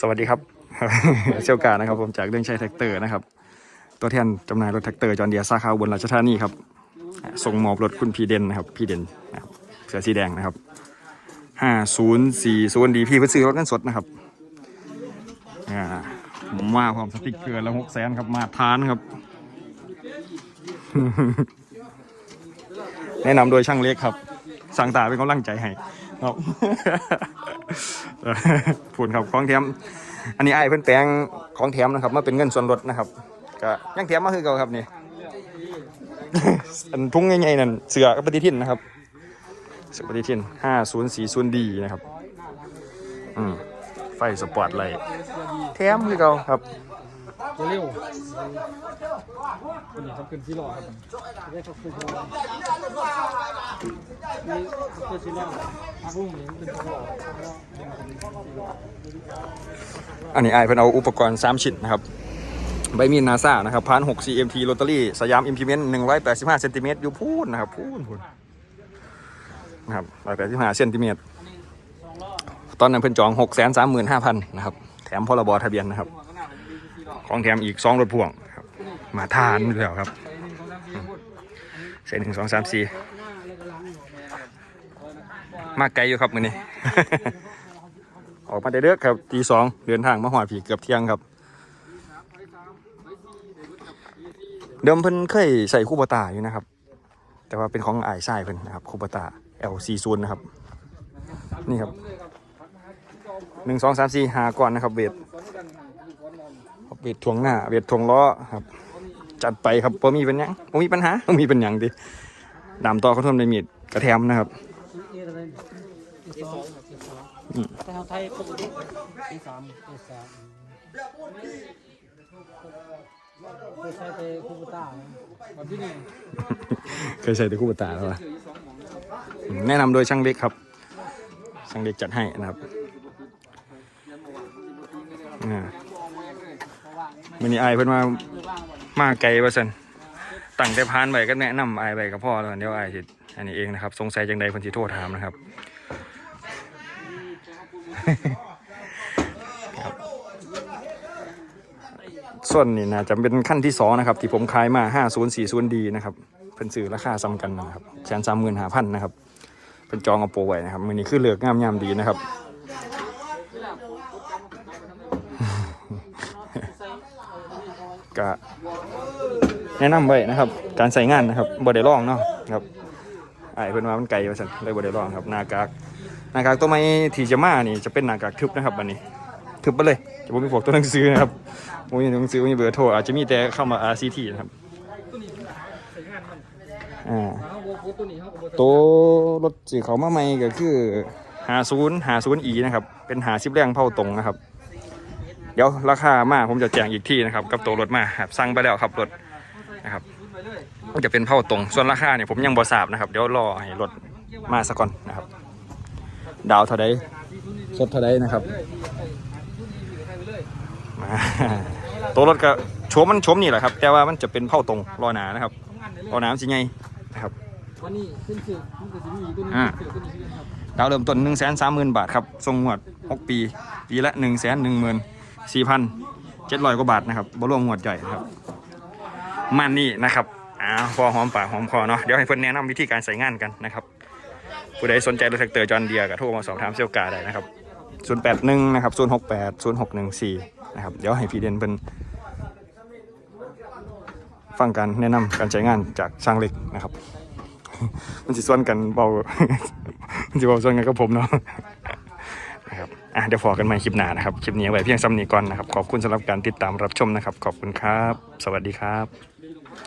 สวัสดีครับเชี่ยวกานะครับผมจากเรื่องใช้แท็กเตอร์นะครับ ตัวแทนจำหน่ายรถแท็กเตอร์จอห์นเดียร์สาขาบนราชธานีครับ ส่งมอบรถคุณพีเดนนะครับ พี่เดนนะครับเสือสีแดงนะครับห้าศูนย์สี่ศูนย์ดีพี่เพิ่งซื้อรถกันสดนะครับอ่ผมว่าพร้อมสติ๊กเกอร์ล้วหกแสนครับมาทานครับ แนะนำโดยช่างเล็กครับ สั่งตาเป็นกำลังใจให้ครับพูดครับของแถมอันนี้ไอ้เพิ่นแปลงของแถมนะครับมาเป็นเงินส่วนลดนะครับก็ยังแถมมาคือเก่าครับนี่อันทุ่งใหญ่ๆนั่นเสือกปฏิทินนะครับเสือปฏิทินห้าศูนย์สี่ศูนย์ดีนะครับอืมไฟสปอร์ตไลท์แถมคือเก่าครับ เร็วตัวนี้ครับเป็นซีโร่ครับได้ครับคือนี่คือซีโร่พักลุ่มนี่เป็นซีโร่อันนี้ไอเพิ่นเอาอุปกรณ์3ชิ้นนะครับใบมีดนาซานะครับพาน6 CMT โรตารี่สยามอิมพิเมนต์185เซนติเมตรอยู่พูนนะครับพูนพูนนะครับ185เซนติเมตรตอนนั้นเพิ่นจอง6 3 5 0 0 0นะครับ แถมพรบทะเบียนนะครับ ของแถมอีก2รถพ่วงครับมาทานแล้วครับเส้นหนึ่งสองสามสี่มากไกลอยู่ครับมือนี้ ออกมาได้เด้อกครับตีสองเดินทางมาหอดผีเกือบเที่ยงครับ เดิมเพิ่นเคยใส่คูปตาอยู่นะครับ แต่ว่าเป็นของอายชายเพิ่นนะครับคูปตา L40 นะครับ นี่ครับหนึ่งสองสามสี่หาก่อนนะครับเวท เวททวงหน้า เวททวงล้อครับ จัดไปครับพอมีเป็นหยังพอมีปัญหาพอมีเป็นหยังดิดามต่อเขาทำในมีดกระแทมนะครับเออะไรเอสองเอสองแต่ทางไทยปกติเอสามเอสามเคยใช้แต่คูปตาแบบนี่เคยใส่แต่คู่ตาแล้วะอืมแนะนำโดยช่างเล็กครับ ช่างเล็กจัดให้นะครับ มันนี่อเพิ่นมามาไกลว่าสันตั้งแต่พานไปก็แนะนำไอไปกับพ่อแล้วเดี๋ยวไอสิอันนี้เองนะครับ สงสัยจังใดคนสิโทษถามนะครับส่วนนี่นะจะเป็นขั้นที่สองนะครับ ที่ผมขายมา 5040D นะครับเพิ่นซื้อราคาซ้ำกันนะครับแสนสามหมื่นห้าพันนะครับเป็นจองเอาโปรไว้นะครับมือนี้คือเลือกงามยามดีนะครับ ก็แนะนำไว้นะครับ การใส่งานนะครับบ่ได้ลองเนาะครับไอ้เพิ่นว่ามันไกลว่าซั่นเลยบ่ได้ลองครับหน้ากากหน้ากากตัวใหม่ที่จะมานี่จะเป็นหน้ากากทึบนะครับอันนี้ทึบไปเลยจะบ่มีพวกตัวหนังสือนะครับบ่มีหนังสือบ่มีเบอร์โทรอาจจะมีแต่เข้ามา RCT นะครับตัวนี้ใส่งานมันอ่าเขาโบตัวนี้เขาโบตัวรถสีเขามาใหม่ก็คือ50 50 E นะครับเป็นหาสิบแรงเผาตรงนะครับ เดี๋ยวราคามาผมจะแจ้งอีกที่นะครับกับตัวรถมาครับสั่งไปแล้วครับรถนะครับมันจะเป็นเผาตรงส่วนราคาเนี่ยผมยังบ่ทราบนะครับ เดี๋ยวรอให้รถมาสักก่อนนะครับ ดาวเท่าใดสดเท่าใดนะครับมาตัวรถก็โชมมันโชมนี่แหละครับ แต่ว่ามันจะเป็นเผาตรงรอหนานะครับรอหนามสิไงนะครับวันนี้ขึ้นสื่อขึ้นสื่อที่นี่ตัวนี้อ่าสื่นี้ชื่อครับดามต้น1 3 0 0 0 0บาทครับทรงงวด6ปี ปีละ1 1 1 4 700 กว่าบาทนะครับบ่รวมงวดใหญ่ครับมันนี่นะครับอ่าพอหอมปากหอมคอเนาะเดี๋ยวให้เพื่อนแนะนำวิธีการใส่งานกันนะครับผู้ใดสนใจรถแท็กเตอร์จอห์นเดียก็โทรมาสอบถามเซลกาได้นะครับ081นะครับ068 0614นะครับเดี๋ยวให้พี่เดนเป็นฟังการแนะนำการใช้งานจากช่างเล็กนะครับ มันจะส่วนกันเบา มันจะเบาส่วนกันกับผมเนาะ นะครับอะเดี๋ยวพอกันใหม่คลิปหน้านะครับ คลิปนี้ไว้เพียงซ้ำนี้ก่อนนะครับ ขอบคุณสำหรับการติดตามรับชมนะครับ ขอบคุณครับ สวัสดีครับ